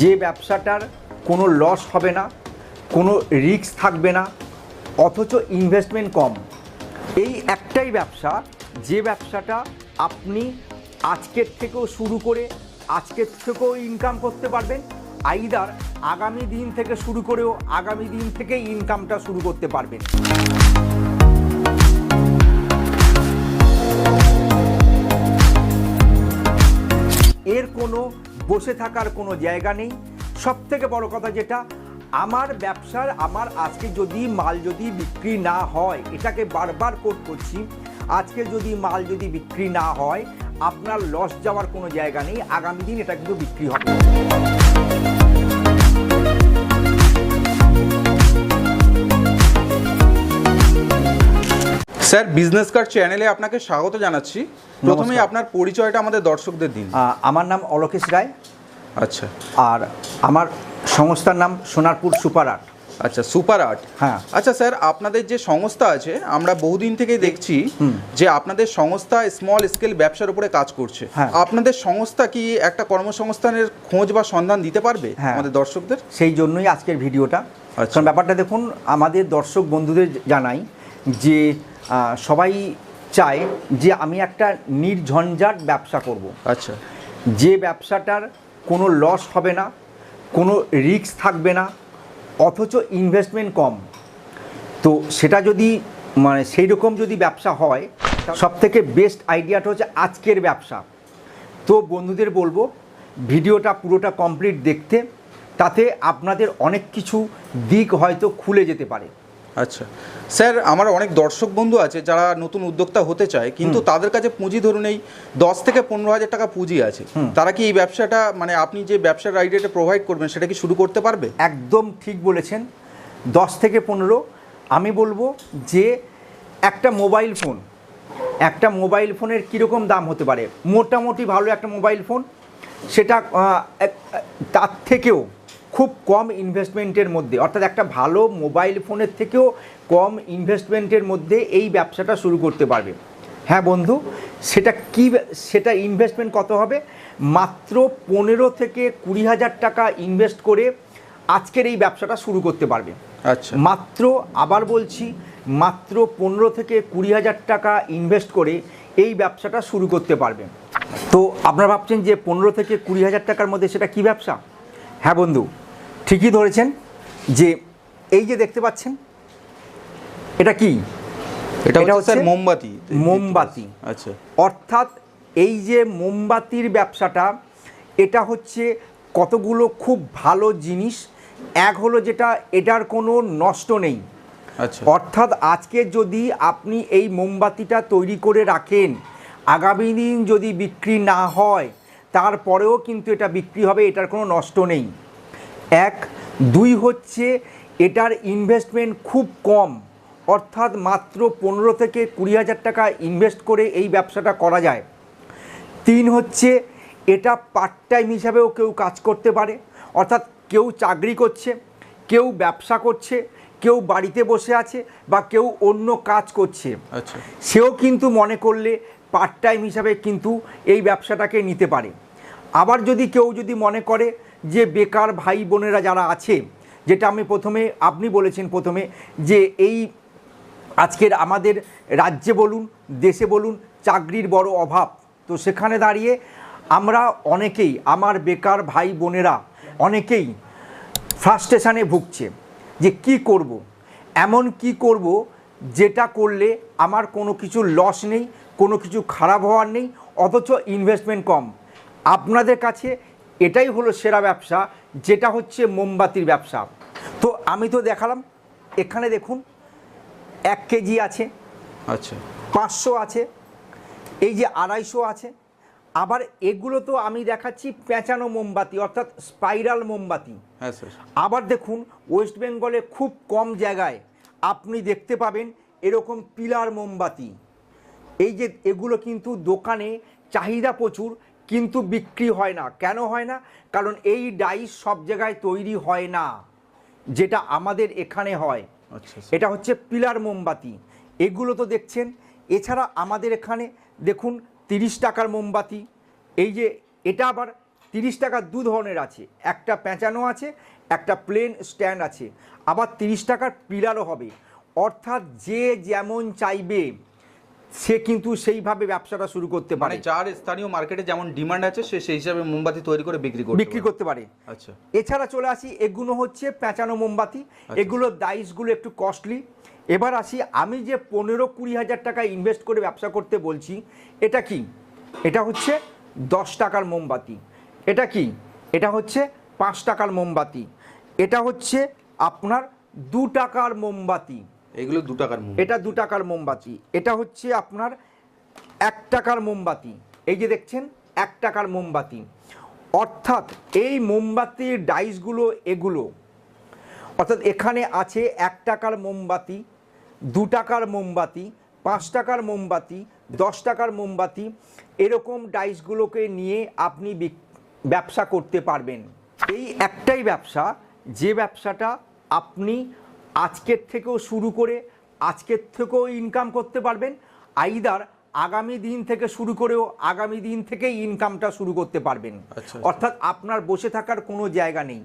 যে ব্যবসাটার কোনো লস হবে না, কোনো রিস্ক থাকবে না, অথচ ইনভেস্টমেন্ট কম। এই একটাই ব্যবসা, যে ব্যবসাটা আপনি আজকের থেকেও শুরু করে আজকের থেকেও ইনকাম করতে পারবেন আইদার আগামী দিন থেকে শুরু করেও আগামী দিন থেকে ইনকামটা শুরু করতে পারবেন। এর কোনো বসে থাকার কোনো জায়গা নেই। সব থেকে বড় কথা যেটা, আমার ব্যবসার, আমার আজকে যদি মাল যদি বিক্রি না হয়, এটাকে বারবার কোট করছি, আজকে যদি মাল যদি বিক্রি না হয়, আপনার লস যাওয়ার কোনো জায়গা নেই, আগামী দিন এটা কিন্তু বিক্রি হবে। স্যার বিজনেস কার্ড চ্যানেলে আপনাকে স্বাগত জানাচ্ছি। প্রথমেই আপনার পরিচয়টা আমাদের দর্শকদের দিন। আমার নাম অলোকেশ রায়। আচ্ছা। আর আমার সংস্থার নাম সোনারপুর সুপার আর্ট। আচ্ছা সুপার আর্ট। হ্যাঁ। আচ্ছা স্যার আপনাদের যে সংস্থা আছে আমরা বহুদিন থেকেই দেখছি যে আপনাদের সংস্থা স্মল স্কেল ব্যবসার উপরে কাজ করছে। হ্যাঁ। আপনাদের সংস্থা কি একটা কর্মসংস্থানের খোঁজ বা সন্ধান দিতে পারবে হ্যাঁ। আমাদের দর্শকদের? সেই জন্যই আজকের ভিডিওটা। আচ্ছা। কারণ ব্যাপারটা দেখুন আমাদের দর্শক বন্ধুদের জানাই যে সবাই চায় যে আমি একটা নির্ঝঞ্ঝাট ব্যবসা করব। আচ্ছা। যে ব্যবসাটার কোনো লস হবে না কোনো রিস্ক থাকবে না অথচ ইনভেস্টমেন্ট কম। তো সেটা যদি মানে সেই রকম যদি ব্যবসা হয় সব থেকে বেস্ট আইডিয়াটা হচ্ছে আজকের ব্যবসা। তো বন্ধুদের বলব ভিডিওটা পুরোটা কমপ্লিট দেখতে তাতে আপনাদের অনেক কিছু দিক হয়তো খুলে যেতে পারে। আচ্ছা। স্যার আমার অনেক দর্শক বন্ধু আছে যারা নতুন উদ্যোক্তা হতে চায় কিন্তু তাদের কাছে পুঁজি ধরুন এই দশ থেকে পনেরো হাজার টাকা পুঁজি আছে। তারা কি এই ব্যবসাটা মানে আপনি যে ব্যবসার আইডিয়াটা প্রোভাইড করবেন সেটা কি শুরু করতে পারবে? একদম ঠিক বলেছেন। দশ থেকে পনেরো আমি বলব যে একটা মোবাইল ফোন একটা মোবাইল ফোনের কীরকম দাম হতে পারে? মোটামুটি ভালো একটা মোবাইল ফোন সেটা তার থেকেও খুব কম ইনভেস্টমেন্টের মধ্যে অর্থাৎ একটা ভালো মোবাইল ফোনের থেকেও কম ইনভেস্টমেন্টের মধ্যে এই ব্যবসাটা শুরু করতে পারবে। হ্যাঁ বন্ধু সেটা কি সেটা ইনভেস্টমেন্ট কত হবে? মাত্র পনেরো থেকে কুড়ি হাজার টাকা ইনভেস্ট করে আজকের এই ব্যবসাটা শুরু করতে পারবে। আচ্ছা। মাত্র আবার বলছি মাত্র পনেরো থেকে কুড়ি হাজার টাকা ইনভেস্ট করে এই ব্যবসাটা শুরু করতে পারবে। তো আপনারা ভাবছেন যে পনেরো থেকে কুড়ি হাজার টাকার মধ্যে সেটা কি ব্যবসা? হ্যাঁ বন্ধু ঠিকই ধরেছেন যে এই যে দেখতে পাচ্ছেন এটা কি? এটা হচ্ছে মোমবাতি। মোমবাতি। আচ্ছা। অর্থাৎ এই যে মোমবাতির ব্যবসাটা এটা হচ্ছে কতগুলো খুব ভালো জিনিস। এক হলো যেটা এটার কোনো নষ্ট নেই। আচ্ছা। অর্থাৎ আজকে যদি আপনি এই মোমবাতিটা তৈরি করে রাখেন আগামী দিন যদি বিক্রি না হয় তারপরেও কিন্তু এটা বিক্রি হবে এটার কোনো নষ্ট নেই। এক। দুই হচ্ছে এটার ইনভেস্টমেন্ট খুব কম। অর্থাৎ মাত্র পনেরো থেকে কুড়ি হাজার টাকা ইনভেস্ট করে এই ব্যবসাটা করা যায়। তিন হচ্ছে এটা পার্ট টাইম হিসাবেও কেউ কাজ করতে পারে। অর্থাৎ কেউ চাকরি করছে কেউ ব্যবসা করছে কেউ বাড়িতে বসে আছে বা কেউ অন্য কাজ করছে। আচ্ছা। সেও কিন্তু মনে করলে পার্ট টাইম হিসাবে কিন্তু এই ব্যবসাটাকে নিতে পারে। আবার যদি কেউ যদি মনে করে যে বেকার ভাই বোনেরা যারা আছে, যেটা আমি প্রথমে, আপনি বলেছেন প্রথমে যে এই আজকের আমাদের রাজ্যে বলুন, দেশে বলুন, চাকরির বড় অভাব তো সেখানে দাঁড়িয়ে আমরা অনেকেই, আমার বেকার ভাই বোনেরা অনেকেই ফ্রাস্ট্রেশনে ভুগছে যে কি করব। এমন কি করব যেটা করলে আমার কোনো কিছু লস নেই, কোনো কিছু খারাপ হওয়ার নেই, অথচ ইনভেস্টমেন্ট কম আপনাদের কাছে এটাই হলো সেরা ব্যবসা যেটা হচ্ছে মোমবাতির ব্যবসা। তো আমি তো দেখালাম এখানে দেখুন এক কেজি আছে আচ্ছা। পাঁচশো আছে এই যে আড়াইশো আছে। আবার এগুলো তো আমি দেখাচ্ছি পেঁচানো মোমবাতি অর্থাৎ স্পাইরাল মোমবাতি। হ্যাঁ স্যার। আবার দেখুন ওয়েস্ট বেঙ্গলে খুব কম জায়গায় আপনি দেখতে পাবেন এরকম পিলার মোমবাতি। এই যে এগুলো কিন্তু দোকানে চাহিদা প্রচুর কিন্তু বিক্রি হয় না। কেন হয় না? কারণ এই ডাইস সব জায়গায় তৈরি হয় না যেটা আমাদের এখানে হয়। আচ্ছা। এটা হচ্ছে পিলার মোমবাতি। এগুলো তো দেখছেন এছাড়া আমাদের এখানে দেখুন তিরিশ টাকার মোমবাতি। এই যে এটা আবার তিরিশ টাকা দু ধরনের আছে। একটা পেঁচানো আছে একটা প্লেন স্ট্যান্ড আছে। আবার তিরিশ টাকার পিলারও হবে। অর্থাৎ যে যেমন চাইবে সে কিন্তু সেইভাবে ব্যবসাটা শুরু করতে মানে পারে। যার স্থানীয় মার্কেটে যেমন ডিমান্ড আছে সে সেই হিসাবে মোমবাতি তৈরি করে বিক্রি করে বিক্রি করতে পারে। আচ্ছা। এছাড়া চলে আসি এগুলো হচ্ছে পেঁচানো মোমবাতি। এগুলো ডাইসগুলো একটু কস্টলি এবার আসি আমি যে পনেরো কুড়ি হাজার টাকা ইনভেস্ট করে ব্যবসা করতে বলছি এটা কি? এটা হচ্ছে দশ টাকার মোমবাতি। এটা কি? এটা হচ্ছে পাঁচ টাকার মোমবাতি। এটা হচ্ছে আপনার দু টাকার মোমবাতি। এগুলো দু টাকার এটা দু টাকার মোমবাতি। এটা হচ্ছে আপনার এক টাকার মোমবাতি। এই যে দেখছেন, এক টাকার মোমবাতি। অর্থাৎ এই মোমবাতির ডাইসগুলো এগুলো। অর্থাৎ এখানে আছে এক টাকার মোমবাতি, দু টাকার মোমবাতি, পাঁচ টাকার মোমবাতি, দশ টাকার মোমবাতি, এরকম ডাইসগুলোকে নিয়ে আপনি ব্যবসা করতে পারবেন। এই একটাই ব্যবসা, যে ব্যবসাটা আপনি আজকের থেকেও শুরু করে আজকের থেকেও ইনকাম করতে পারবেন। আইদার আগামী দিন থেকে শুরু করেও আগামী দিন থেকেই ইনকামটা শুরু করতে পারবেন। আচ্ছা। অর্থাৎ আপনার বসে থাকার কোনো জায়গা নেই।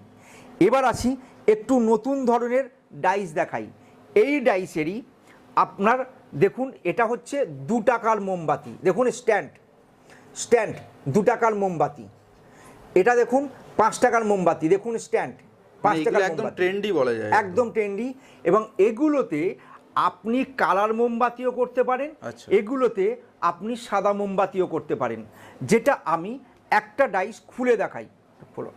এবার আসি একটু নতুন ধরনের ডাইস দেখাই। এই ডাইসেরই আপনার দেখুন এটা হচ্ছে দু টাকার মোমবাতি। দেখুন স্ট্যান্ড স্ট্যান্ড দু টাকার মোমবাতি। এটা দেখুন পাঁচ টাকার মোমবাতি। দেখুন স্ট্যান্ড পাঁচ মানে একদম ট্রেন্ডি বলা যায় একদম ট্রেন্ডি। এবং এগুলোতে আপনি কালার মোমবাতিও করতে পারেন আচ্ছা। এগুলোতে আপনি সাদা মোমবাতিও করতে পারেন। যেটা আমি একটা ডাইস খুলে দেখাই। বলো।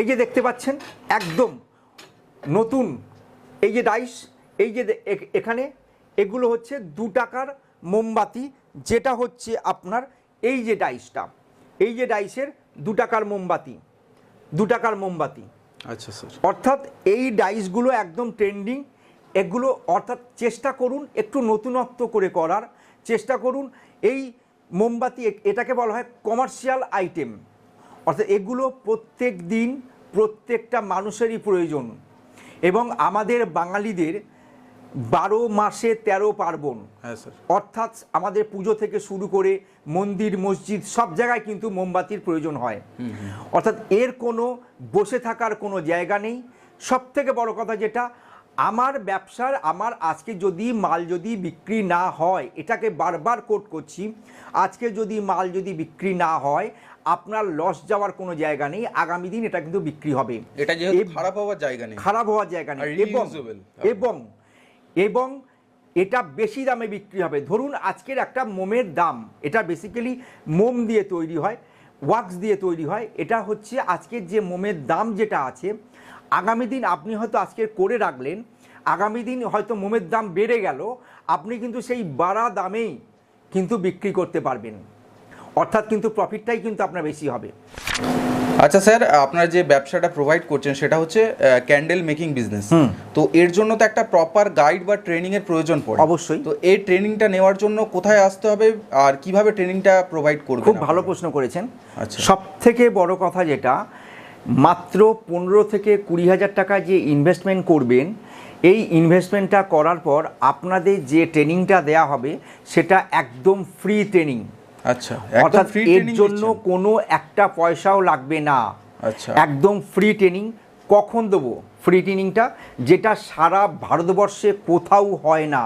এই যে দেখতে পাচ্ছেন একদম নতুন। এই যে ডাইস এই যে এখানে এগুলো হচ্ছে দু টাকার মোমবাতি যেটা হচ্ছে আপনার এই যে ডাইসটা এই যে ডাইসের দু টাকার মোমবাতি দু টাকার মোমবাতি। আচ্ছা স্যার। অর্থাৎ এই ডাইসগুলো একদম ট্রেন্ডিং এগুলো অর্থাৎ চেষ্টা করুন একটু নতুনত্ব করে করার চেষ্টা করুন এই মোমবাতি এটাকে বলা হয় কমার্শিয়াল আইটেম। অর্থাৎ এগুলো প্রত্যেক দিন প্রত্যেকটা মানুষেরই প্রয়োজন। এবং আমাদের বাঙালিদের বারো মাসে তেরো পার্বণ। হ্যাঁ অর্থাৎ আমাদের পুজো থেকে শুরু করে মন্দির মসজিদ সব জায়গায় কিন্তু মোমবাতির প্রয়োজন হয়। অর্থাৎ এর কোনো বসে থাকার কোনো জায়গা নেই। সব থেকে বড় কথা যেটা আমার ব্যবসার আমার আজকে যদি মাল যদি বিক্রি না হয় এটাকে বারবার কোট করছি আজকে যদি মাল যদি বিক্রি না হয় আপনার লস যাওয়ার কোনো জায়গা নেই আগামী দিন এটা কিন্তু বিক্রি হবে। এটা খারাপ হওয়ার জায়গা নেই। খারাপ হওয়ার জায়গা নেই। এবং। এবং এটা বেশি দামে বিক্রি হবে। ধরুন আজকের একটা মোমের দাম, এটা বেসিক্যালি মোম দিয়ে তৈরি হয় ওয়াক্স দিয়ে তৈরি হয়। এটা হচ্ছে আজকের যে মোমের দাম যেটা আছে, আগামী দিন আপনি হয়তো আজকে করে রাখলেন, আগামী দিন হয়তো মোমের দাম বেড়ে গেল, আপনি কিন্তু সেই বাড়া দামেই কিন্তু বিক্রি করতে পারবেন। অর্থাৎ কিন্তু প্রফিটটাই কিন্তু আপনার বেশি হবে। আচ্ছা স্যার আপনার যে ব্যবসাটা প্রোভাইড করছেন সেটা হচ্ছে ক্যান্ডেল মেকিং বিজনেস তো এর জন্য তো একটা প্রপার গাইড বা ট্রেনিং এর প্রয়োজন পড়ে। অবশ্যই। তো এই ট্রেনিংটা নেওয়ার জন্য কোথায় আসতে হবে আর কীভাবে ট্রেনিংটা প্রোভাইড করবেন খুব ভালো প্রশ্ন করেছেন। আচ্ছা। সব থেকে বড় কথা যেটা মাত্র পনেরো থেকে কুড়ি হাজার টাকা যে ইনভেস্টমেন্ট করবেন এই ইনভেস্টমেন্টটা করার পর আপনাদের যে ট্রেনিংটা দেয়া হবে সেটা একদম ফ্রি ট্রেনিং আচ্ছা অর্থাৎ ফ্রি এর জন্য কোনো একটা পয়সাও লাগবে না। আচ্ছা। একদম ফ্রি ট্রেনিং কখন দেবো ফ্রি ট্রেনিংটা যেটা সারা ভারতবর্ষে কোথাও হয় না।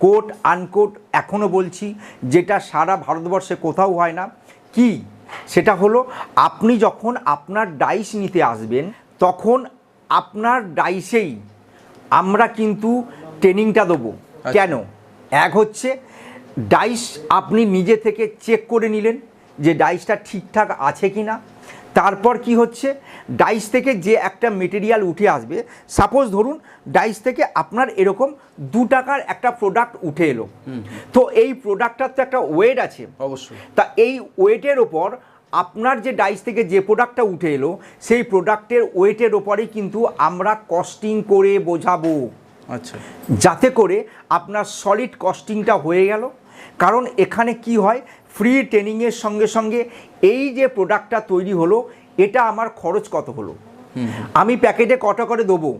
কোট আনকোট এখনও বলছি যেটা সারা ভারতবর্ষে কোথাও হয় না। কি? সেটা হলো আপনি যখন আপনার ডাইস নিতে আসবেন তখন আপনার ডাইসেই আমরা কিন্তু ট্রেনিংটা দেবো। কেন? এক হচ্ছে ডাইস আপনি নিজে থেকে চেক করে নিলেন যে ডাইসটা ঠিকঠাক আছে কি না তারপর কি হচ্ছে? ডাইস থেকে যে একটা মেটেরিয়াল উঠে আসবে সাপোজ ধরুন ডাইস থেকে আপনার এরকম দু টাকার একটা প্রোডাক্ট উঠে এলো। তো এই প্রোডাক্টটার তো একটা ওয়েট আছে। অবশ্যই। তা এই ওয়েটের ওপর আপনার যে ডাইস থেকে যে প্রোডাক্টটা উঠে এলো সেই প্রোডাক্টের ওয়েটের ওপরেই কিন্তু আমরা কস্টিং করে বোঝাবো। আচ্ছা। যাতে করে আপনার সলিড কস্টিংটা হয়ে গেল। কারণ এখানে কি হয়? ফ্রি ট্রেনিংয়ের সঙ্গে সঙ্গে এই যে প্রোডাক্টটা তৈরি হলো এটা আমার খরচ কত হলো? আমি প্যাকেটে কত করে দেবো?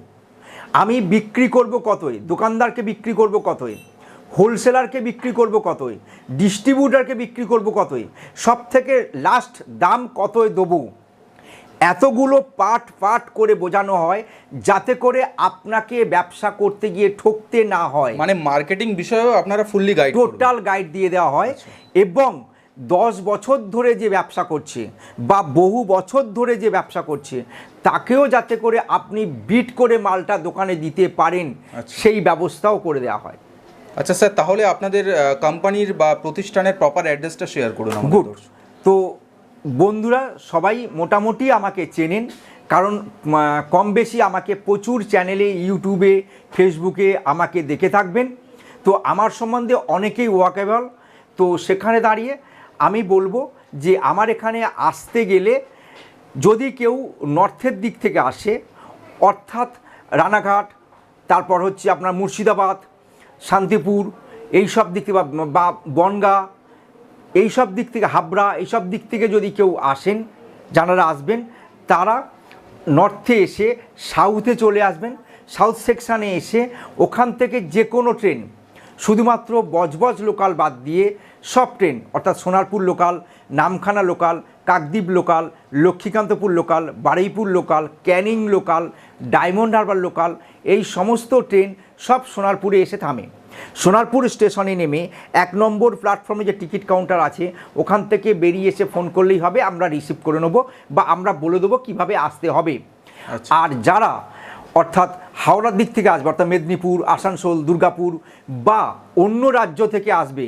আমি বিক্রি করব কতই? দোকানদারকে বিক্রি করব কতই? হোলসেলারকে বিক্রি করব কতই? ডিস্ট্রিবিউটারকে বিক্রি করব কতই? সব থেকে লাস্ট দাম কতই দেবো? এতগুলো পার্ট পাঠ করে বোঝানো হয় যাতে করে আপনাকে ব্যবসা করতে গিয়ে ঠকতে না হয়। মানে মার্কেটিং বিষয়েও আপনারা ফুললি গাইড টোটাল গাইড দিয়ে দেওয়া হয় এবং দশ বছর ধরে যে ব্যবসা করছে বা বহু বছর ধরে যে ব্যবসা করছে তাকেও যাতে করে আপনি বিট করে মালটা দোকানে দিতে পারেন আচ্ছা। সেই ব্যবস্থাও করে দেওয়া হয়। আচ্ছা স্যার তাহলে আপনাদের কোম্পানির বা প্রতিষ্ঠানের প্রপার অ্যাড্রেসটা শেয়ার করুন গুড তো বন্ধুরা, সবাই মোটামুটি আমাকে চেনেন। কারণ কম বেশি আমাকে প্রচুর চ্যানেলে, ইউটিউবে, ফেসবুকে আমাকে দেখে থাকবেন। তো আমার সম্বন্ধে অনেকেই ওয়াকেবল তো সেখানে দাঁড়িয়ে আমি বলব যে, আমার এখানে আসতে গেলে যদি কেউ নর্থের দিক থেকে আসে, অর্থাৎ রানাঘাট, তারপর হচ্ছে আপনার মুর্শিদাবাদ, শান্তিপুর এই সব দিক থেকে বা- বনগা এই সব দিক থেকে হাবড়া, এইসব দিক থেকে যদি কেউ আসেন, যারা আসবেন, তারা নর্থে এসে সাউথে চলে আসবেন, সাউথ সেকশানে এসে ওখান থেকে যে কোনো ট্রেন, শুধুমাত্র বজবজ লোকাল বাদ দিয়ে সব ট্রেন, অর্থাৎ Sonarpur local, Namkhana local, Kakdwip local, Lakshmikantapur local, Baruipur local, Canning local, Diamond Harbour local, এই সমস্ত ট্রেন সব সোনারপুরে এসে থামে। সোনারপুর স্টেশনে নেমে এক নম্বর প্ল্যাটফর্মে যে টিকিট কাউন্টার আছে ওখান থেকে বেরিয়ে এসে ফোন করলেই হবে আমরা রিসিভ করে নেব বা আমরা বলে দেবো কীভাবে আসতে হবে আচ্ছা। আর যারা অর্থাৎ হাওড়ার দিক থেকে আসবে অর্থাৎ মেদিনীপুর আসানসোল দুর্গাপুর বা অন্য রাজ্য থেকে আসবে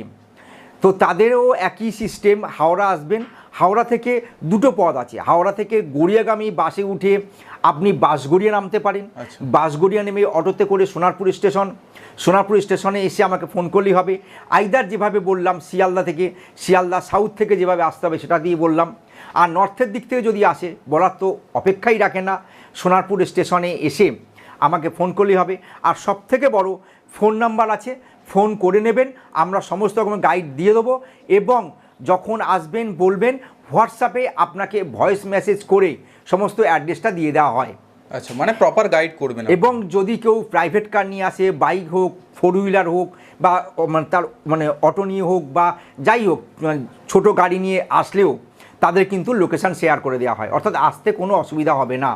তো তাদেরও একই সিস্টেম হাওড়া আসবেন হাওড়া থেকে দুটো পথ আছে। হাওড়া থেকে গড়িয়াগামী বাসে উঠে আপনি বাসগড়িয়া নামতে পারেন। আচ্ছা। বাসগড়িয়া নেমে অটোতে করে সোনারপুর স্টেশন। সোনারপুর স্টেশনে এসে আমাকে ফোন করলেই হবে। আইদার যেভাবে বললাম শিয়ালদা থেকে শিয়ালদা সাউথ থেকে যেভাবে আসতে হবে সেটা দিয়ে বললাম। আর নর্থের দিক থেকে যদি আসে বলার তো অপেক্ষাই রাখে না। সোনারপুর স্টেশনে এসে আমাকে ফোন করলেই হবে। আর সব থেকে বড় ফোন নাম্বার আছে ফোন করে নেবেন। আমরা সমস্ত রকম গাইড দিয়ে দেবো এবং যখন আসবেন বলবেন হোয়াটসঅ্যাপে আপনাকে ভয়েস মেসেজ করে সমস্ত অ্যাড্রেসটা দিয়ে দেওয়া হয়। আচ্ছা মানে প্রপার গাইড করবেন এবং যদি কেউ প্রাইভেট কার নিয়ে আসে বাইক হোক ফোর হুইলার হোক বা মানে তার মানে অটো নিয়ে হোক বা যাই হোক মানে ছোট গাড়ি নিয়ে আসলেও তাদের কিন্তু লোকেশন শেয়ার করে দেওয়া হয়। অর্থাৎ আসতে কোনো অসুবিধা হবে না।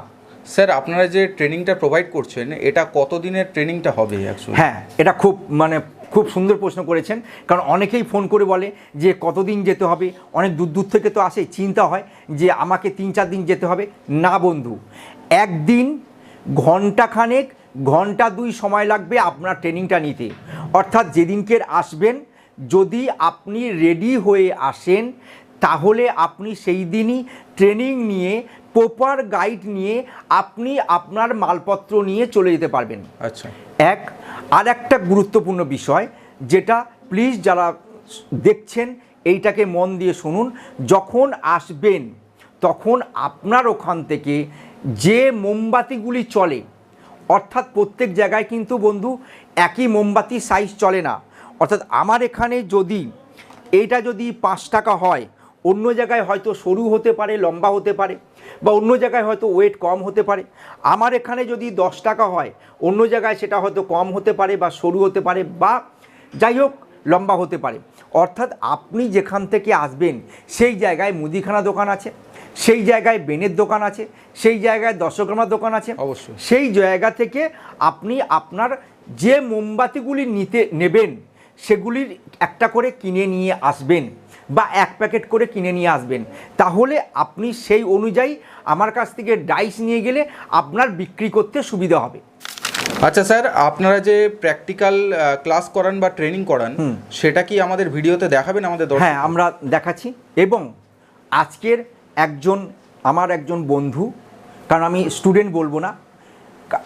স্যার আপনারা যে ট্রেনিংটা প্রোভাইড করছেন এটা কতদিনের ট্রেনিংটা হবে হ্যাঁ এটা খুব মানে খুব সুন্দর প্রশ্ন করেছেন। কারণ অনেকেই ফোন করে বলে যে কতদিন যেতে হবে অনেক দূর দূর থেকে তো আসে চিন্তা হয় যে আমাকে তিন চার দিন যেতে হবে। না বন্ধু একদিন ঘন্টাখানেক ঘণ্টা দুই সময় লাগবে আপনার ট্রেনিংটা নিতে। অর্থাৎ যেদিনকের আসবেন যদি আপনি রেডি হয়ে আসেন তাহলে আপনি সেই দিনই ট্রেনিং নিয়ে প্রপার গাইড নিয়ে আপনি আপনার মালপত্র নিয়ে চলে যেতে পারবেন। আচ্ছা। এক আর একটা গুরুত্বপূর্ণ বিষয়, যেটা প্লিজ যারা দেখছেন, এইটাকে মন দিয়ে শুনুন, যখন আসবেন, তখন আপনার ওখান থেকে যে মোমবাতিগুলি চলে, অর্থাৎ প্রত্যেক জায়গায় কিন্তু বন্ধু একই মোমবাতি সাইজ চলে না, অর্থাৎ আমার এখানে যদি এটা যদি পাঁচ টাকা হয় অন্য জায়গায় হয়তো সরু হতে পারে লম্বা হতে পারে বা অন্য জায়গায় হয়তো ওয়েট কম হতে পারে। আমার এখানে যদি দশ টাকা হয় অন্য জায়গায় সেটা হয়তো কম হতে পারে বা সরু হতে পারে বা যাই হোক লম্বা হতে পারে। অর্থাৎ আপনি যেখান থেকে আসবেন সেই জায়গায় মুদিখানা দোকান আছে সেই জায়গায় বেনের দোকান আছে সেই জায়গায় দশগ্রামার দোকান আছে। অবশ্যই। সেই জায়গা থেকে আপনি আপনার যে মোমবাতিগুলি নিতে নেবেন সেগুলির একটা করে কিনে নিয়ে আসবেন। বা এক প্যাকেট করে কিনে নিয়ে আসবেন। তাহলে আপনি সেই অনুযায়ী আমার কাছ থেকে ডাইস নিয়ে গেলে আপনার বিক্রি করতে সুবিধা হবে। আচ্ছা স্যার আপনারা যে প্র্যাকটিক্যাল ক্লাস করান বা ট্রেনিং করান সেটা কি আমাদের ভিডিওতে দেখাবেন আমাদের হ্যাঁ আমরা দেখাচ্ছি। এবং আজকের একজন আমার একজন বন্ধু কারণ আমি স্টুডেন্ট বলব না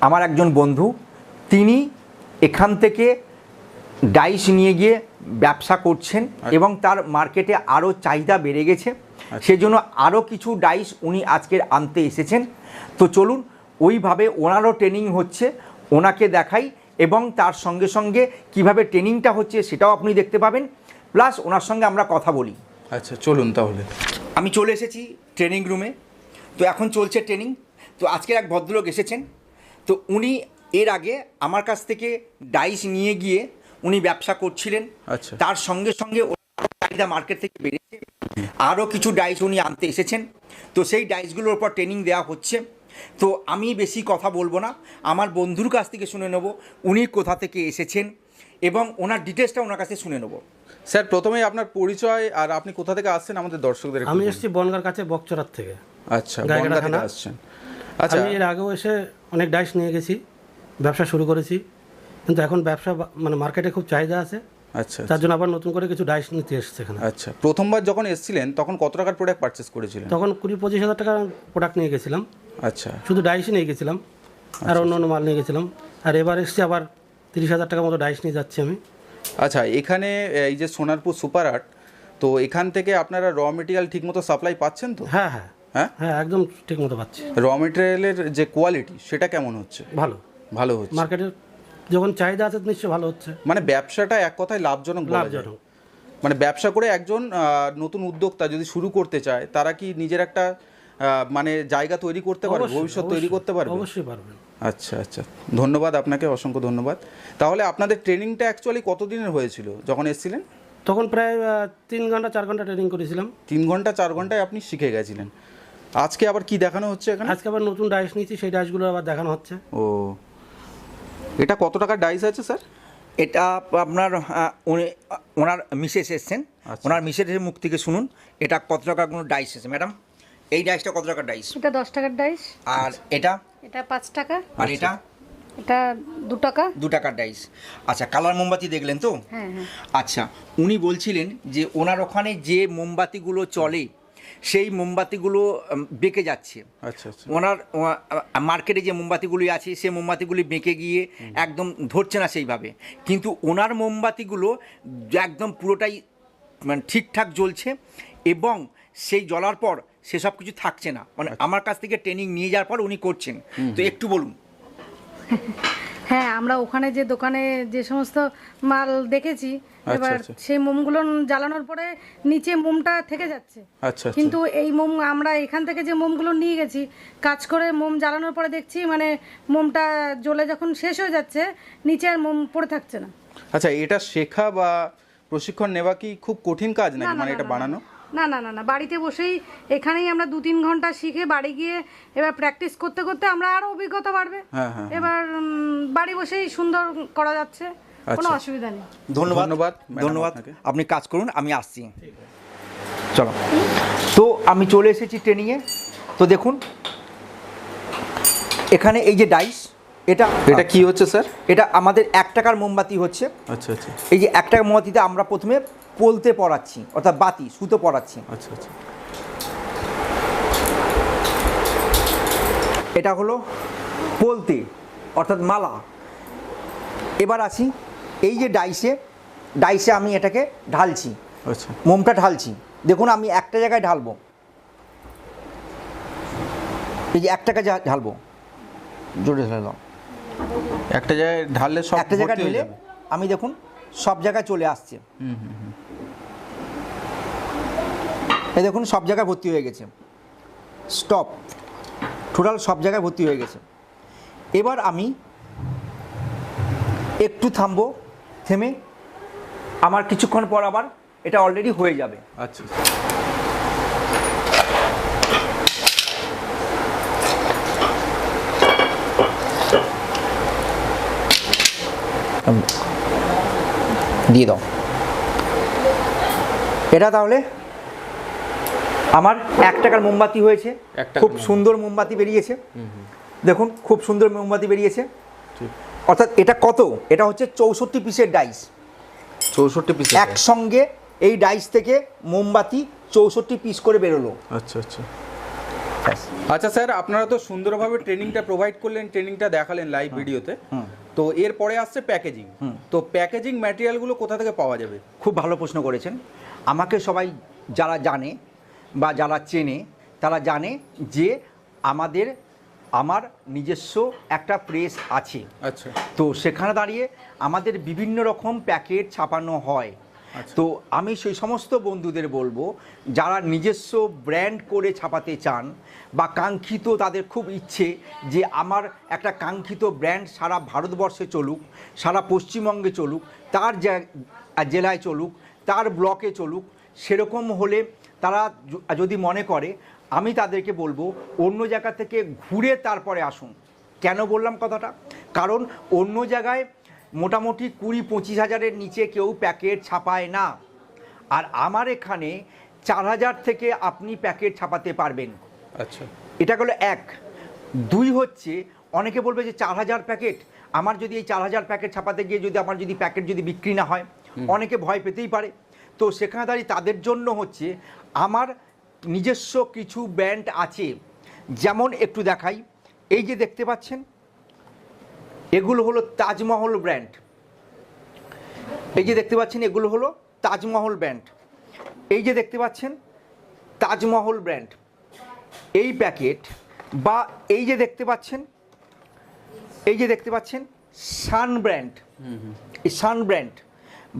আমার একজন বন্ধু তিনি এখান থেকে ডাইস নিয়ে গিয়ে ব্যবসা করছেন এবং তার মার্কেটে আরও চাহিদা বেড়ে গেছে। সেজন্য আরও কিছু ডাইস উনি আজকের আনতে এসেছেন। তো চলুন ওইভাবে ওনারও ট্রেনিং হচ্ছে ওনাকে দেখাই এবং তার সঙ্গে সঙ্গে কীভাবে ট্রেনিংটা হচ্ছে সেটাও আপনি দেখতে পাবেন। প্লাস ওনার সঙ্গে আমরা কথা বলি। আচ্ছা চলুন তাহলে। আমি চলে এসেছি ট্রেনিং রুমে। তো এখন চলছে ট্রেনিং। তো আজকের এক ভদ্রলোক এসেছেন। তো উনি এর আগে আমার কাছ থেকে ডাইস নিয়ে গিয়ে উনি ব্যবসা করছিলেন। আচ্ছা। তার সঙ্গে সঙ্গে চাহিদা মার্কেট থেকে বেড়েছে। আরও কিছু ডাইস উনি আনতে এসেছেন। তো সেই ডাইসগুলোর উপর ট্রেনিং দেওয়া হচ্ছে। তো আমি বেশি কথা বলব না। আমার বন্ধুর কাছ থেকে শুনে নেব। উনি কোথা থেকে এসেছেন এবং ওনার ডিটেলসটা ওনার কাছে শুনে নেব। স্যার প্রথমেই আপনার পরিচয় আর আপনি কোথা থেকে আসছেন আমাদের দর্শকদের আমি এসেছি বনগার কাছে বকচরার থেকে। আচ্ছা বনগাঁ থেকে আসছেন। আচ্ছা। আমি এর আগেও এসে অনেক ডাইস নিয়ে গেছি ব্যবসা শুরু করেছি। কিন্তু এখন ব্যবসা মানে মার্কেটে খুব চাহিদা আছে। আচ্ছা তার জন্য আবার নতুন করে কিছু ডাইস নিতে এসেছে এখানে। আচ্ছা প্রথমবার যখন এসেছিলেন তখন কত টাকার প্রোডাক্ট পারচেস করেছিলেন? তখন কুড়ি পঁচিশ হাজার টাকার প্রোডাক্ট নিয়ে গেছিলাম। আচ্ছা। শুধু ডাইসই নিয়ে গেছিলাম আর অন্য অন্য মাল নিয়ে গেছিলাম। আর এবার এসছি আবার তিরিশ হাজার টাকার মতো ডাইস নিয়ে যাচ্ছি আমি। আচ্ছা এখানে এই যে সোনারপুর সুপার আর্ট তো এখান থেকে আপনারা র মেটেরিয়াল ঠিকমতো সাপ্লাই পাচ্ছেন তো? হ্যাঁ হ্যাঁ। হ্যাঁ? হ্যাঁ একদম ঠিক মতো পাচ্ছি র মেটেরিয়ালের যে কোয়ালিটি সেটা কেমন হচ্ছে? ভালো। ভালো হচ্ছে। মার্কেটের যখন চাহিদা আছে নিশ্চয়ই ভালো হচ্ছে। মানে ব্যবসাটা এক কথায় লাভজনক লাভজনক। মানে ব্যবসা করে একজন নতুন উদ্যোক্তা যদি শুরু করতে চায় তারা কি নিজের একটা মানে জায়গা তৈরি করতে পারবে ভবিষ্যৎ তৈরি করতে পারবে? অবশ্যই পারবেন। আচ্ছা আচ্ছা। ধন্যবাদ আপনাকে অসংখ্য ধন্যবাদ। তাহলে আপনাদের ট্রেনিংটা অ্যাকচুয়ালি কতদিনের হয়েছিল যখন এসেছিলেন? তখন প্রায় তিন ঘণ্টা চার ঘণ্টা ট্রেনিং করেছিলাম। তিন ঘণ্টা চার ঘন্টায় আপনি শিখে গেছিলেন। আজকে আবার কি দেখানো হচ্ছে এখানে? আজকে আবার নতুন ডাইস নিয়েছি সেই ডাইসগুলো আবার দেখানো হচ্ছে। ও এটা কত টাকার ডাইস আছে স্যার এটা আপনার উনি- ওনার মিসেস এসছেন। আচ্ছা। ওনার মিসেসের মুখ থেকে শুনুন এটা কত টাকার কোনো ডাইস এসেছে ম্যাডাম এই ডাইসটা কত টাকার ডাইস এটা দশ টাকার ডাইস আর এটা? এটা পাঁচ টাকা। আর এটা? এটা দু টাকা। দু টাকার ডাইস আচ্ছা কালার মোমবাতি দেখলেন তো? হ্যাঁ হ্যাঁ। আচ্ছা উনি বলছিলেন যে ওনার ওখানে যে মোমবাতিগুলো চলে সেই মোমবাতিগুলো বেঁকে যাচ্ছে। আচ্ছা আচ্ছা। ওনার মার্কেটে যে মোমবাতিগুলি আছে সেই মোমবাতিগুলি বেঁকে গিয়ে একদম ধরছে না সেইভাবে। কিন্তু ওনার মোমবাতিগুলো একদম পুরোটাই মানে ঠিকঠাক জ্বলছে এবং সেই জ্বলার পর সেসব কিছু থাকছে না। মানে আমার কাছ থেকে ট্রেনিং নিয়ে যাওয়ার পর উনি করছেন। তো একটু বলুন। হ্যাঁ আমরা ওখানে যে দোকানে যে সমস্ত মাল দেখেছি এবার আচ্ছা। সেই মোমগুলো জ্বালানোর পরে নিচে মোমটা থেকে যাচ্ছে। আচ্ছা আচ্ছা। কিন্তু এই মোম আমরা এখান থেকে যে মোমগুলো নিয়ে গেছি কাজ করে মোম জ্বালানোর পরে দেখছি মানে মোমটা জ্বলে যখন শেষ হয়ে যাচ্ছে নিচে আর মোম পড়ে থাকছে না। আচ্ছা এটা শেখা বা প্রশিক্ষণ নেওয়া কি খুব কঠিন কাজ নাকি? মানে এটা বানানো? না না না না বাড়িতে বসেই এখানেই আমরা দু তিন ঘণ্টা শিখে বাড়ি গিয়ে এবার প্র্যাকটিস করতে করতে আমরা আরও অভিজ্ঞতা বাড়বে। হ্যাঁ, হ্যাঁ, এবার বাড়ি বসেই সুন্দর করা যাচ্ছে। কোনো আচ্ছা। অসুবিধা নেই। ধন্যবাদ। ধন্যবাদ, ধন্যবাদ। আপনি কাজ করুন আমি আসছি। চলো। তো আমি চলে এসেছি ট্রেনিংয়ে তো দেখুন এখানে এই যে ডাইস এটা এটা কি হচ্ছে স্যার? এটা আমাদের এক টাকার মোমবাতি হচ্ছে। আচ্ছা আচ্ছা। এই যে এক টাকার মোমবাতিতে আমরা প্রথমে পোলতে পড়াচ্ছি অর্থাৎ বাতি সুতো পড়াচ্ছি আচ্ছা আচ্ছা। এটা হলো পোলতে অর্থাৎ মালা। এবার আসি এই যে ডাইসে ডাইসে আমি এটাকে ঢালছি। আচ্ছা। মোমটা ঢালছি। দেখুন আমি একটা জায়গায় ঢালবো। এই যে একটা যা- ঢালবো। জোরে ঢালে একটা জায়গায় ঢাললে সব একটা জায়গায় ঢেলে আমি দেখুন সব জায়গায় চলে আসছে। এই দেখুন সব জায়গায় ভর্তি হয়ে গেছে। স্টপ। টোটাল সব জায়গায় ভর্তি হয়ে গেছে। এবার আমি একটু থামবো। থেমে আমার কিছুক্ষণ পর আবার এটা অলরেডি হয়ে যাবে। আচ্ছা। দিয়ে দাও। এটা তাহলে আমার এক টাকার মোমবাতি হয়েছে। খুব সুন্দর মোমবাতি বেরিয়েছে। দেখুন খুব সুন্দর মোমবাতি বেরিয়েছে। ঠিক। অর্থাৎ এটা কত? এটা হচ্ছে চৌষট্টি পিসের ডাইস চৌষট্টি পিস একসঙ্গে এই ডাইস থেকে মোমবাতি চৌষট্টি পিস করে বেরোলো। আচ্ছা আচ্ছা। আচ্ছা স্যার আপনারা তো সুন্দরভাবে ট্রেনিংটা প্রোভাইড করলেন ট্রেনিংটা দেখালেন লাইভ ভিডিওতে তো। এরপরে আসছে প্যাকেজিং তো প্যাকেজিং ম্যাটেরিয়ালগুলো কোথা থেকে পাওয়া যাবে? খুব ভালো প্রশ্ন করেছেন। আমাকে সবাই যারা জানে বা যারা চেনে তারা জানে যে আমাদের আমার নিজস্ব একটা প্রেস আছে। আচ্ছা। তো সেখানে দাঁড়িয়ে আমাদের বিভিন্ন রকম প্যাকেট ছাপানো হয়। তো আমি সেই সমস্ত বন্ধুদের বলব যারা নিজস্ব ব্র্যান্ড করে ছাপাতে চান বা কাঙ্ক্ষিত তাদের খুব ইচ্ছে যে আমার একটা কাঙ্ক্ষিত ব্র্যান্ড সারা ভারতবর্ষে চলুক সারা পশ্চিমবঙ্গে চলুক তার জেলায় চলুক তার ব্লকে চলুক সেরকম হলে তারা যদি মনে করে আমি তাদেরকে বলব অন্য জায়গা থেকে ঘুরে তারপরে আসুন। কেন বললাম কথাটা? কারণ অন্য জায়গায় মোটামুটি কুড়ি পঁচিশ হাজারের নিচে কেউ প্যাকেট ছাপায় না। আর আমার এখানে চার হাজার থেকে আপনি প্যাকেট ছাপাতে পারবেন। আচ্ছা। এটা হলো এক। দুই হচ্ছে অনেকে বলবে যে চার হাজার প্যাকেট আমার যদি এই চার হাজার প্যাকেট ছাপাতে গিয়ে যদি আমার যদি প্যাকেট যদি বিক্রি না হয় অনেকে ভয় পেতেই পারে। তো সেখানে দাঁড়িয়ে তাদের জন্য হচ্ছে আমার নিজস্ব কিছু ব্র্যান্ড আছে। যেমন একটু দেখাই। এই যে দেখতে পাচ্ছেন এগুলো হলো তাজমহল ব্র্যান্ড। এই যে দেখতে পাচ্ছেন এগুলো হলো তাজমহল ব্র্যান্ড। এই যে দেখতে পাচ্ছেন তাজমহল ব্র্যান্ড। এই প্যাকেট বা এই যে দেখতে পাচ্ছেন এই যে দেখতে পাচ্ছেন সান ব্র্যান্ড। এই সান ব্র্যান্ড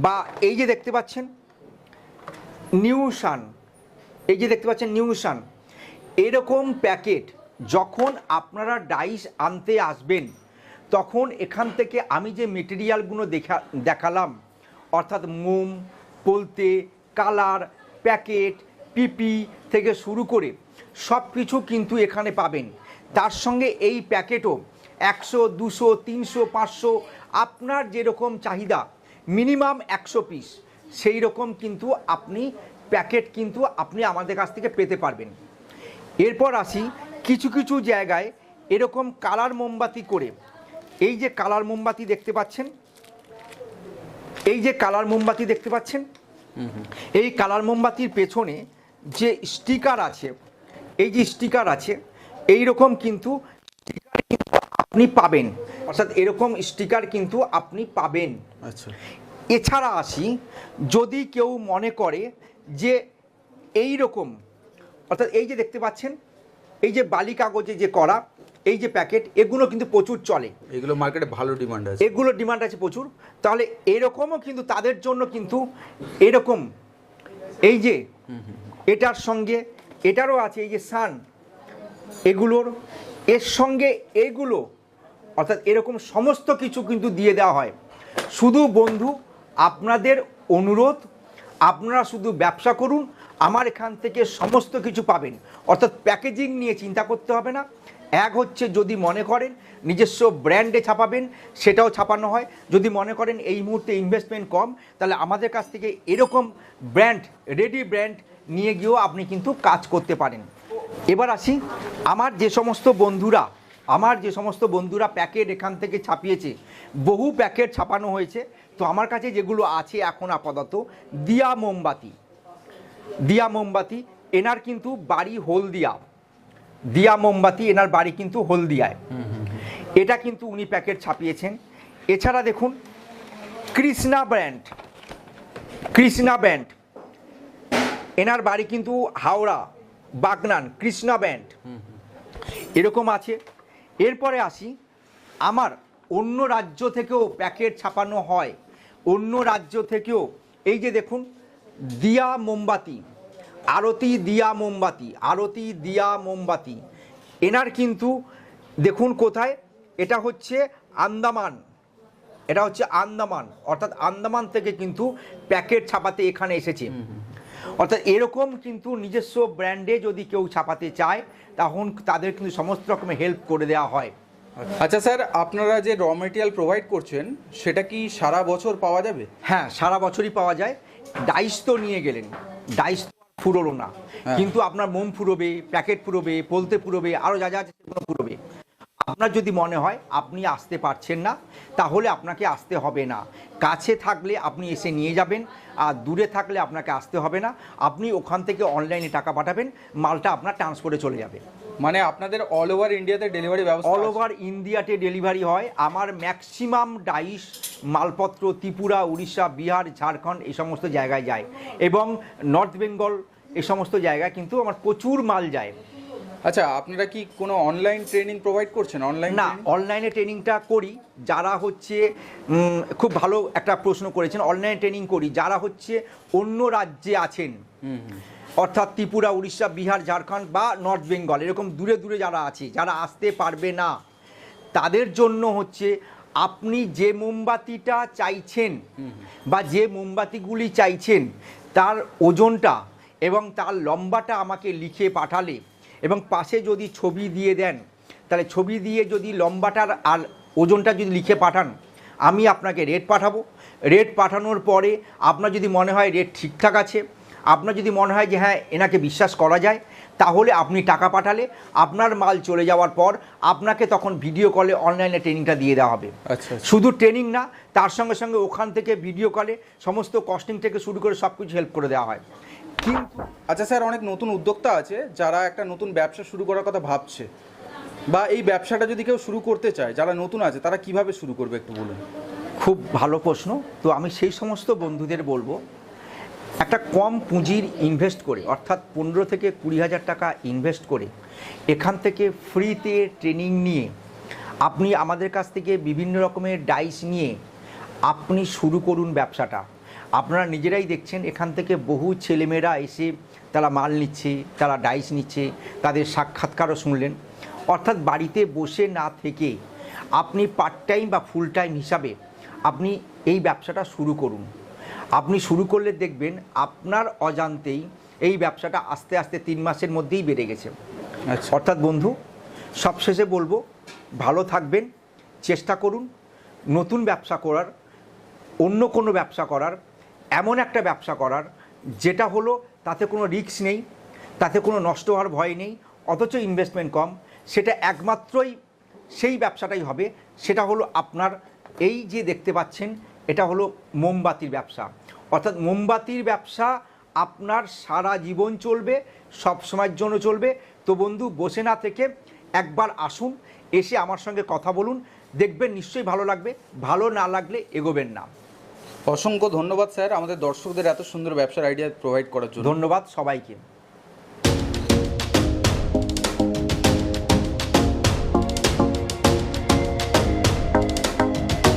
বা এই যে দেখতে পাচ্ছেন নিউ সান। এই যে দেখতে পাচ্ছেন নিউ সান এরকম প্যাকেট যখন আপনারা ডাইস আনতে আসবেন, তখন এখান থেকে আমি যে মেটেরিয়ালগুলো দেখা, দেখালাম, অর্থাৎ মোম, পোলতে, কালার, প্যাকেট, পিপি থেকে শুরু করে সব কিছু কিন্তু এখানে পাবেন। তার সঙ্গে এই প্যাকেটও একশো, দুশো, তিনশো, পাঁচশো, আপনার যেরকম চাহিদা, মিনিমাম একশো পিস সেই রকম কিন্তু আপনি প্যাকেট কিন্তু আপনি আমাদের কাছ থেকে পেতে পারবেন। এরপর আসি কিছু কিছু জায়গায় এরকম কালার মোমবাতি করে। এই যে কালার মোমবাতি দেখতে পাচ্ছেন? এই যে কালার মোমবাতি দেখতে পাচ্ছেন? এই কালার মোমবাতির পেছনে যে স্টিকার আছে এই যে স্টিকার আছে এই রকম কিন্তু স্টিকার কিন্তু আপনি পাবেন। অর্থাৎ এরকম স্টিকার কিন্তু আপনি পাবেন। আচ্ছা। এছাড়া আসি যদি কেউ মনে করে যে এই রকম অর্থাৎ এই যে দেখতে পাচ্ছেন এই যে বালি কাগজে যে করা এই যে প্যাকেট এগুলো কিন্তু প্রচুর চলে। এগুলো মার্কেটে ভালো ডিমান্ড আছে। এগুলো ডিমান্ড আছে প্রচুর। তাহলে এরকমও কিন্তু তাদের জন্য কিন্তু এরকম। এই যে এটার সঙ্গে এটারও আছে এই যে সান এগুলোর এর সঙ্গে এগুলো অর্থাৎ এরকম সমস্ত কিছু কিন্তু দিয়ে দেওয়া হয়। শুধু বন্ধু আপনাদের অনুরোধ আপনারা শুধু ব্যবসা করুন, আমার এখান থেকে সমস্ত কিছু পাবেন। অর্থাৎ প্যাকেজিং নিয়ে চিন্তা করতে হবে না। এক হচ্ছে যদি মনে করেন নিজস্ব ব্র্যান্ডে ছাপাবেন, সেটাও ছাপানো হয়। যদি মনে করেন এই মুহূর্তে ইনভেস্টমেন্ট কম, তাহলে আমাদের কাছ থেকে এরকম ব্র্যান্ড রেডি ব্র্যান্ড নিয়ে গিয়েও আপনি কিন্তু কাজ করতে পারেন। এবার আসি, আমার যে সমস্ত বন্ধুরা আমার যে সমস্ত বন্ধুরা প্যাকেট এখান থেকে ছাপিয়েছে, বহু প্যাকেট ছাপানো হয়েছে। তো আমার কাছে যেগুলো আছে এখন আপাতত, দিয়া মোমবাতি। দিয়া মোমবাতি, এনার কিন্তু বাড়ি হলদিয়া। দিয়া মোমবাতি, এনার বাড়ি কিন্তু হলদিয়ায়। এটা কিন্তু উনি প্যাকেট ছাপিয়েছেন। এছাড়া দেখুন, কৃষ্ণা ব্র্যান্ড। কৃষ্ণা ব্র্যান্ড। এনার বাড়ি কিন্তু হাওড়া, বাগনান, কৃষ্ণা ব্যান্ড এরকম আছে। এরপরে আসি, আমার অন্য রাজ্য থেকেও প্যাকেট ছাপানো হয়। অন্য রাজ্য থেকেও, এই যে দেখুন, দিয়া মোমবাতি, আরতি দিয়া মোমবাতি, আরতি দিয়া মোমবাতি। এনার কিন্তু, দেখুন কোথায়, এটা হচ্ছে আন্দামান। এটা হচ্ছে আন্দামান, অর্থাৎ আন্দামান থেকে কিন্তু প্যাকেট ছাপাতে এখানে এসেছে। অর্থাৎ এরকম কিন্তু নিজস্ব ব্র্যান্ডে যদি কেউ ছাপাতে চায় তখন তাদের কিন্তু সমস্ত রকমের হেল্প করে দেওয়া হয়। আচ্ছা স্যার আপনারা যে র মেটেরিয়াল প্রোভাইড করছেন সেটা কি সারা বছর পাওয়া যাবে? হ্যাঁ সারা বছরই পাওয়া যায়। ডাইস তো নিয়ে গেলেন। ডাইস ফুরোলো না। হ্যাঁ। কিন্তু আপনার মোম ফুরোবে প্যাকেট ফুরোবে পোলতে ফুরোবে আরও যা যা আছে সেগুলো ফুরোবে। আপনার যদি মনে হয় আপনি আসতে পারছেন না তাহলে আপনাকে আসতে হবে না। কাছে থাকলে আপনি এসে নিয়ে যাবেন আর দূরে থাকলে আপনাকে আসতে হবে না। আপনি ওখান থেকে অনলাইনে টাকা পাঠাবেন মালটা আপনার ট্রান্সপোর্টে চলে যাবে। মানে আপনাদের অল ওভার ইন্ডিয়াতে ডেলিভারি ব্যবস্থা অল ওভার ইন্ডিয়াতে ডেলিভারি হয়। আমার ম্যাক্সিমাম ডাইস মালপত্র ত্রিপুরা উড়িষ্যা বিহার ঝাড়খণ্ড এই সমস্ত জায়গায় যায়। এবং নর্থ বেঙ্গল এই সমস্ত জায়গায় কিন্তু আমার প্রচুর মাল যায়। আচ্ছা আপনারা কি কোনো অনলাইন ট্রেনিং প্রোভাইড করছেন? অনলাইন না অনলাইনে ট্রেনিংটা করি। যারা হচ্ছে খুব ভালো একটা প্রশ্ন করেছেন। অনলাইনে ট্রেনিং করি। যারা হচ্ছে অন্য রাজ্যে আছেন অর্থাৎ ত্রিপুরা উড়িষ্যা বিহার ঝাড়খণ্ড বা নর্থ বেঙ্গল এরকম দূরে দূরে যারা আছে যারা আসতে পারবে না তাদের জন্য হচ্ছে আপনি যে মোমবাতিটা চাইছেন বা যে মোমবাতিগুলি চাইছেন তার ওজনটা এবং তার লম্বাটা আমাকে লিখে পাঠালে এবং পাশে যদি ছবি দিয়ে দেন তাহলে ছবি দিয়ে যদি লম্বাটার আর ওজনটা যদি লিখে পাঠান আমি আপনাকে রেট পাঠাবো। রেট পাঠানোর পরে আপনার যদি মনে হয় রেট ঠিকঠাক আছে আপনার যদি মনে হয় যে হ্যাঁ এনাকে বিশ্বাস করা যায় তাহলে আপনি টাকা পাঠালে আপনার মাল চলে যাওয়ার পর আপনাকে তখন ভিডিও কলে অনলাইনে ট্রেনিংটা দিয়ে দেওয়া হবে। আচ্ছা আচ্ছা। শুধু ট্রেনিং না তার সঙ্গে সঙ্গে ওখান থেকে ভিডিও কলে সমস্ত কস্টিং থেকে শুরু করে সব কিছু হেল্প করে দেওয়া হয়। কিন্তু আচ্ছা স্যার, অনেক নতুন উদ্যোক্তা আছে যারা একটা নতুন ব্যবসা শুরু করার কথা ভাবছে। বা এই ব্যবসাটা যদি কেউ শুরু করতে চায়, যারা নতুন আছে, তারা কীভাবে শুরু করবে একটু বলুন? খুব ভালো প্রশ্ন। তো আমি সেই সমস্ত বন্ধুদের বলব, একটা কম পুঁজির ইনভেস্ট করে, অর্থাৎ পনেরো থেকে কুড়ি হাজার টাকা ইনভেস্ট করে, এখান থেকে ফ্রিতে ট্রেনিং নিয়ে, আপনি আমাদের কাছ থেকে বিভিন্ন রকমের ডাইস নিয়ে, আপনি শুরু করুন ব্যবসাটা। আপনারা নিজেরাই দেখছেন এখান থেকে বহু ছেলেমেয়েরা এসে তারা মাল নিচ্ছে তারা ডাইস নিচ্ছে তাদের সাক্ষাৎকারও শুনলেন। অর্থাৎ বাড়িতে বসে না থেকে আপনি পার্ট টাইম বা ফুল টাইম হিসাবে আপনি এই ব্যবসাটা শুরু করুন। আপনি শুরু করলে দেখবেন আপনার অজান্তেই এই ব্যবসাটা আস্তে আস্তে তিন মাসের মধ্যেই বেড়ে গেছে। আচ্ছা। অর্থাৎ বন্ধু সবশেষে বলব ভালো থাকবেন চেষ্টা করুন নতুন ব্যবসা করার অন্য কোনো ব্যবসা করার এমন একটা ব্যবসা করার, যেটা হলো তাতে কোনো রিস্ক নেই, তাতে কোনো নষ্ট হওয়ার ভয় নেই, অথচ ইনভেস্টমেন্ট কম। সেটা একমাত্রই সেই ব্যবসাটাই হবে। সেটা হলো আপনার এই যে দেখতে পাচ্ছেন, এটা হলো মোমবাতির ব্যবসা। অর্থাৎ মোমবাতির ব্যবসা আপনার সারা জীবন চলবে, সব সময়ের জন্য চলবে। তো বন্ধু, বসে না থেকে একবার আসুন, এসে আমার সঙ্গে কথা বলুন। দেখবেন নিশ্চয়ই ভালো লাগবে, ভালো না লাগলে এগোবেন না। অসংখ্য ধন্যবাদ স্যার। আমাদের দর্শকদের এত সুন্দর ব্যবসার আইডিয়া প্রোভাইড করার জন্য। ধন্যবাদ সবাইকে।